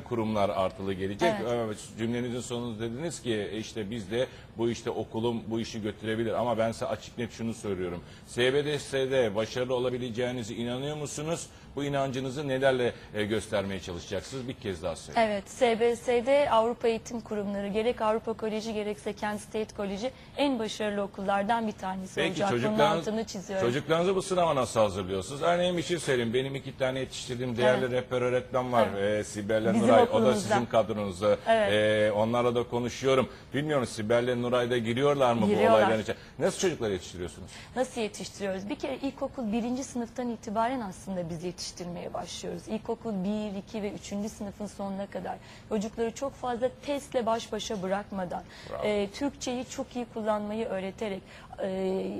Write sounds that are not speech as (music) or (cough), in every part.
kurumlar artılı gelecek. Evet. Cümlenizin sonunda dediniz ki e, işte biz de bu işte okulum bu işi götürebilir ama ben size açık net şunu söylüyorum. SBDS'de başarılı olabileceğinize inanıyor musunuz? Bu inancınızı nelerle e, göstermeye çalışacaksınız? Bir kez daha söyleyin. Evet, SBS'de Avrupa Eğitim Kurumları gerek Avrupa Koleji gerekse Kent State Koleji en başarılı okullardan bir tanesi Peki olacak. Bunun çocuklarınız, altını çiziyorum. çocuklarınızı bu sınava nasıl hazırlıyorsunuz? Örneğin bir şey söyleyeyim. Benim iki tane yetiştirdiğim değerli rehber öğretmen var. Ee, Sibel'le Bizim Nuray. O da okulumuzda. sizin kadronuzda. Evet. Ee, onlarla da konuşuyorum. Bilmiyorum Sibel'le Nuray da giriyorlar mı bu Giriyorlar. olayların içine? Nasıl çocuklar yetiştiriyorsunuz? Nasıl yetiştiriyoruz? Bir kere ilkokul birinci sınıftan itibaren aslında biz yetiştirmeye başlıyoruz. İlkokul 1, 2 ve 3. sınıfın sonuna kadar çocukları çok fazla testle baş başa bırakmadan, Bravo. e, Türkçeyi çok iyi kullanmayı öğreterek, e,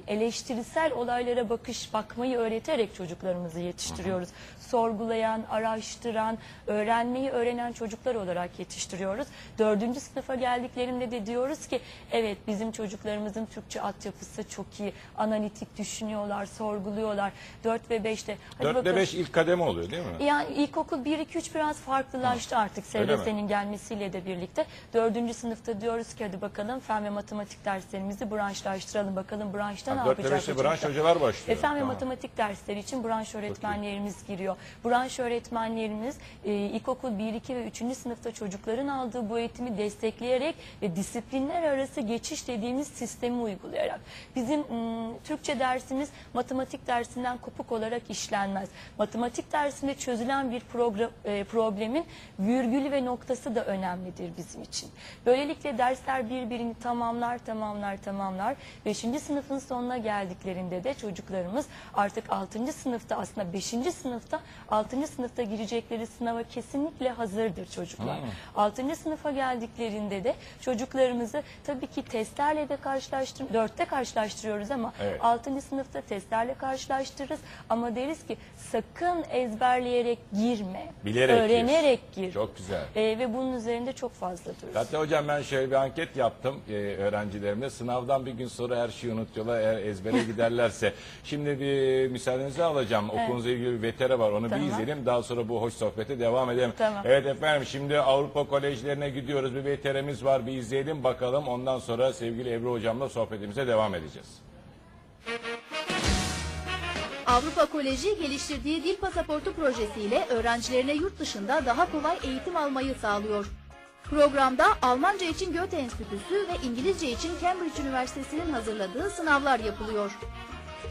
eleştirisel olaylara bakış bakmayı öğreterek çocuklarımızı yetiştiriyoruz. Sorgulayan, araştıran, öğrenmeyi öğrenen çocuklar olarak yetiştiriyoruz. Dördüncü sınıfa geldiklerinde de diyoruz ki evet bizim çocuklarımızın Türkçe altyapısı çok iyi, analitik düşünüyorlar, sorguluyorlar. 4 ve 5'te. 4 ile 5 ilk kademe oluyor değil mi? Yani ilkokul 1, 2, 3 biraz farklılaştı artık Öyle mi? SBS'nin gelmesiyle de birlikte. Dördüncü sınıfta diyoruz ki hadi bakalım fen ve matematik derslerimizi branşlaştıralım. Bakalım branşta ne 4 ile yapacak 5'te branş çocuklar? hocalar başlıyor. E, fen ve Tamam. matematik dersleri için branş öğretmenlerimiz giriyor. Branş öğretmenlerimiz e, ilkokul 1, 2 ve 3. sınıfta çocukların aldığı bu eğitimi destekleyerek ve disiplinler arası geçiş dediğimiz sistemi uygulayarak. Bizim m, Türkçe dersimiz matematik dersinden kopuk olarak işlenmez. Matematik dersinde çözülen bir program, e, problemin virgülü ve noktası da önemlidir bizim için. Böylelikle dersler birbirini tamamlar, tamamlar, tamamlar. Beşinci sınıfın sonuna geldiklerinde de çocuklarımız artık altıncı sınıfta aslında beşinci sınıfta altıncı sınıfta girecekleri sınava kesinlikle hazırdır çocuklar. Altıncı sınıfa geldiklerinde de çocuklarımızı tabii ki testlerle de karşılaştır, dörtte karşılaştırıyoruz ama Evet. altıncı sınıfta testlerle karşılaştırırız ama deriz ki sakın ezberleyerek girme. Bilerek gir. öğrenerek gir. Çok güzel. Ee, ve bunun üzerinde çok fazla dururuz. Hatta hocam ben şöyle bir anket yaptım e, öğrencilerimle. Sınavdan bir gün sonra her şeyi unutuyorlar eğer ezbere (laughs) giderlerse. Şimdi bir müsaadenizi alacağım. Okulunuzla ilgili bir vetere var onu Tamam. bir izleyelim. Daha sonra bu hoş sohbete devam edelim. Tamam. Evet efendim şimdi Avrupa kolejlerine gidiyoruz. Bir veterimiz var bir izleyelim bakalım. Ondan sonra sevgili Ebru hocamla sohbetimize devam edeceğiz. Avrupa Koleji geliştirdiği dil pasaportu projesiyle öğrencilerine yurt dışında daha kolay eğitim almayı sağlıyor. Programda Almanca için Goethe Enstitüsü ve İngilizce için Cambridge Üniversitesi'nin hazırladığı sınavlar yapılıyor.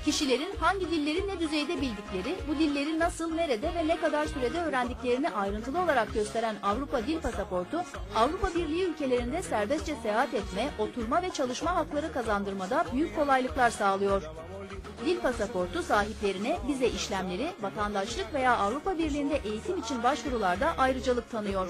Kişilerin hangi dilleri ne düzeyde bildikleri, bu dilleri nasıl, nerede ve ne kadar sürede öğrendiklerini ayrıntılı olarak gösteren Avrupa Dil Pasaportu, Avrupa Birliği ülkelerinde serbestçe seyahat etme, oturma ve çalışma hakları kazandırmada büyük kolaylıklar sağlıyor. Dil pasaportu sahiplerine vize işlemleri, vatandaşlık veya Avrupa Birliği'nde eğitim için başvurularda ayrıcalık tanıyor.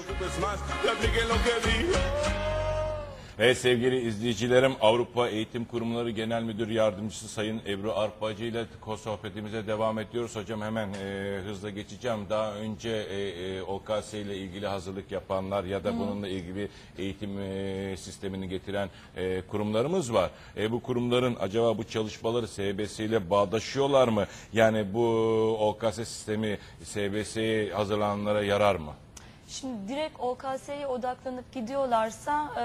Evet sevgili izleyicilerim Avrupa Eğitim Kurumları Genel Müdür Yardımcısı Sayın Ebru Arpacı ile sohbetimize devam ediyoruz. Hocam hemen e, hızla geçeceğim. Daha önce e, e, OKS ile ilgili hazırlık yapanlar ya da bununla ilgili eğitim e, sistemini getiren e, kurumlarımız var. E, bu kurumların acaba bu çalışmaları SBS ile bağdaşıyorlar mı? Yani bu OKS sistemi SBS'ye hazırlananlara yarar mı? Şimdi direkt OKS'ye odaklanıp gidiyorlarsa e,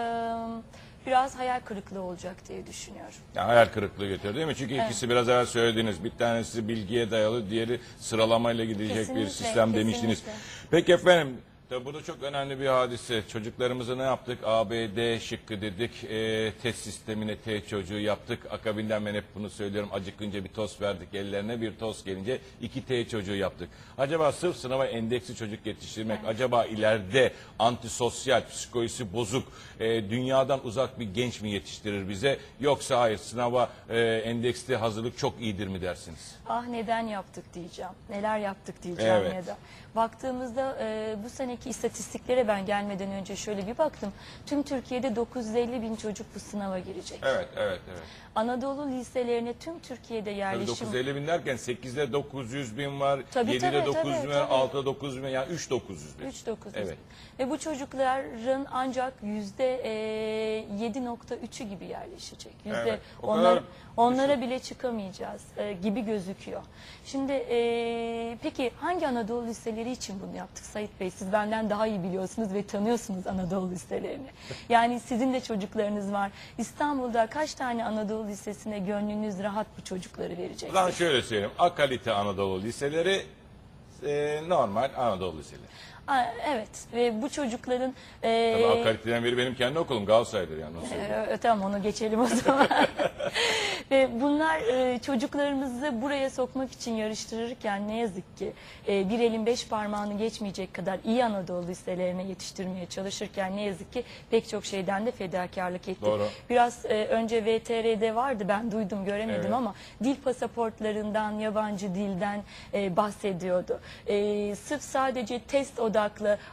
biraz hayal kırıklığı olacak diye düşünüyorum. Ya hayal kırıklığı getiriyor değil mi? Çünkü ikisi biraz evvel söylediğiniz. Bir tanesi bilgiye dayalı, diğeri sıralamayla gidecek bir Kesinlikle, sistem demiştiniz. kesinlikle. Peki efendim, tabii bu da çok önemli bir hadise. Çocuklarımıza ne yaptık? A, B, D şıkkı dedik. E, test sistemine T çocuğu yaptık. Akabinden ben hep bunu söylüyorum. Acıkınca bir tost verdik ellerine. Bir tost gelince iki T çocuğu yaptık. Acaba sırf sınava endeksli çocuk yetiştirmek, acaba ileride antisosyal, psikolojisi bozuk, e, dünyadan uzak bir genç mi yetiştirir bize? Yoksa hayır sınava e, endeksli hazırlık çok iyidir mi dersiniz? Ah neden yaptık diyeceğim. Neler yaptık diyeceğim Evet. ya da. Baktığımızda e, bu seneki istatistiklere ben gelmeden önce şöyle bir baktım. Tüm Türkiye'de 950 bin çocuk bu sınava girecek. Evet, evet, evet. Anadolu liselerine tüm Türkiye'de Tabii yerleşim 950 bin derken 8'de 900 bin var, Tabii, 7'de tabii, 900 tabii, bin var, tabii. 6'da 900 bin yani 3 900 bin. 3 9 Evet. Ve bu çocukların ancak yüzde e, 7.3'ü gibi yerleşecek. Yüzde Evet, o onlara, bile çıkamayacağız e, gibi gözüküyor. Şimdi e, peki hangi Anadolu liseleri için bunu yaptık Sayit Bey? Siz benden benden daha iyi biliyorsunuz ve tanıyorsunuz Anadolu liselerini. Yani sizin de çocuklarınız var. İstanbul'da kaç tane Anadolu lisesine gönlünüz rahat bu çocukları verecek? Ben şöyle söyleyeyim. Akalite Anadolu liseleri e, normal Anadolu liseleri. Aa, Evet ve bu çocukların e, Tabii biri benim kendi okulum Galatasaray'dır yani. Nasıl? Ee, tamam onu geçelim o zaman. (laughs) Ve bunlar e, çocuklarımızı buraya sokmak için yarıştırırken ne yazık ki e, bir elin beş parmağını geçmeyecek kadar iyi Anadolu liselerine yetiştirmeye çalışırken ne yazık ki pek çok şeyden de fedakarlık ettik. Doğru. Biraz e, önce VTR'de vardı ben duydum göremedim Evet. ama dil pasaportlarından yabancı dilden e, bahsediyordu. E, sırf sadece test odaklı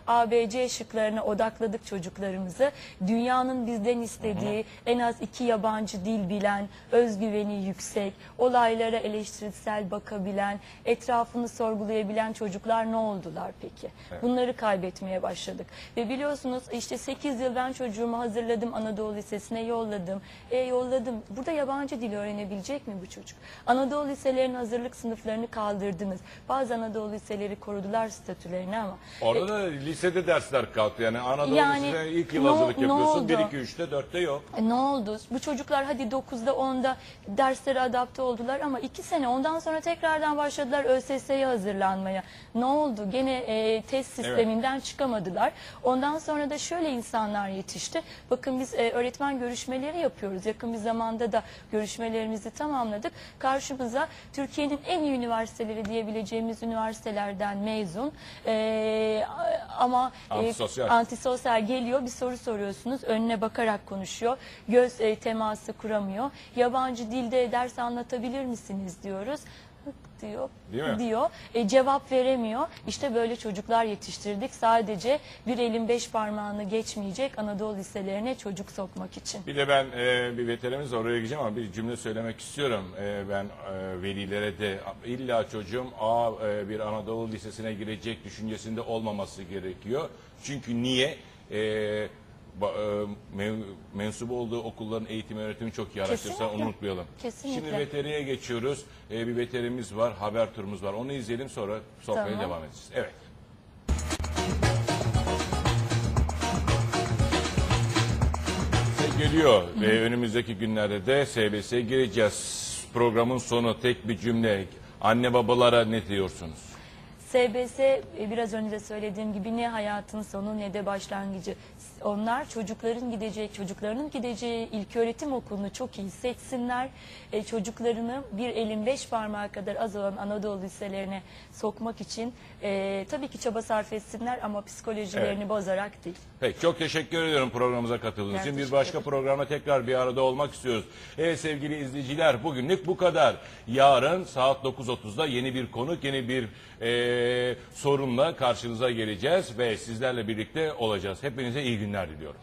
ABC şıklarına odakladık çocuklarımızı. Dünyanın bizden istediği en az iki yabancı dil bilen, özgüveni yüksek, olaylara eleştirisel bakabilen, etrafını sorgulayabilen çocuklar ne oldular peki? Bunları kaybetmeye başladık. Ve biliyorsunuz işte 8 yıl ben çocuğumu hazırladım Anadolu Lisesi'ne yolladım. E yolladım. Burada yabancı dil öğrenebilecek mi bu çocuk? Anadolu liselerinin hazırlık sınıflarını kaldırdınız. Bazı Anadolu liseleri korudular statülerini ama Orada da lisede dersler kalktı. Yani Anadolu Yani lisesine ilk yıl ne- hazırlık ne yapıyorsun. oldu? 1, 2, 3'te 4'te yok. E, ne oldu? Bu çocuklar hadi 9'da 10'da derslere adapte oldular ama 2 sene ondan sonra tekrardan başladılar ÖSS'ye hazırlanmaya. Ne oldu? Gene e, test sisteminden çıkamadılar. Ondan sonra da şöyle insanlar yetişti. Bakın biz e, öğretmen görüşmeleri yapıyoruz. Yakın bir zamanda da görüşmelerimizi tamamladık. Karşımıza Türkiye'nin en iyi üniversiteleri diyebileceğimiz üniversitelerden mezun e, ama e, Antisosyal. antisosyal geliyor bir soru soruyorsunuz önüne bakarak konuşuyor göz e, teması kuramıyor yabancı dilde ders anlatabilir misiniz diyoruz diyor Değil mi? diyor E, cevap veremiyor işte böyle çocuklar yetiştirdik sadece bir elin beş parmağını geçmeyecek Anadolu liselerine çocuk sokmak için Bir de ben e, bir veterimiz var, oraya gideceğim ama bir cümle söylemek istiyorum. E, ben e, velilere de illa çocuğum A e, bir Anadolu Lisesi'ne girecek düşüncesinde olmaması gerekiyor. Çünkü niye? E, ba- e, men- olduğu okulların eğitim öğretimi çok iyi araştırırsa Kesinlikle. unutmayalım. Kesinlikle. Şimdi veteriye geçiyoruz. E, bir veterimiz var, haber turumuz var. Onu izleyelim sonra sohbete Tamam. devam edeceğiz. Evet. geliyor ve önümüzdeki günlerde de SBS'ye gireceğiz. Programın sonu tek bir cümle. Anne babalara ne diyorsunuz? SBS e, biraz önce de söylediğim gibi ne hayatın sonu ne de başlangıcı. Onlar çocukların gideceği, çocuklarının gideceği ilköğretim okulunu çok iyi seçsinler. E, çocuklarını bir elin beş parmağı kadar az olan Anadolu liselerine sokmak için e, tabii ki çaba sarf etsinler ama psikolojilerini Evet. bozarak değil. Peki çok teşekkür ediyorum programımıza katıldığınız Ben için. Bir teşekkür başka ederim. programda tekrar bir arada olmak istiyoruz. Evet sevgili izleyiciler bugünlük bu kadar. Yarın saat 9.30'da yeni bir konuk, yeni bir eee sorunla karşınıza geleceğiz ve sizlerle birlikte olacağız. Hepinize iyi günler diliyorum.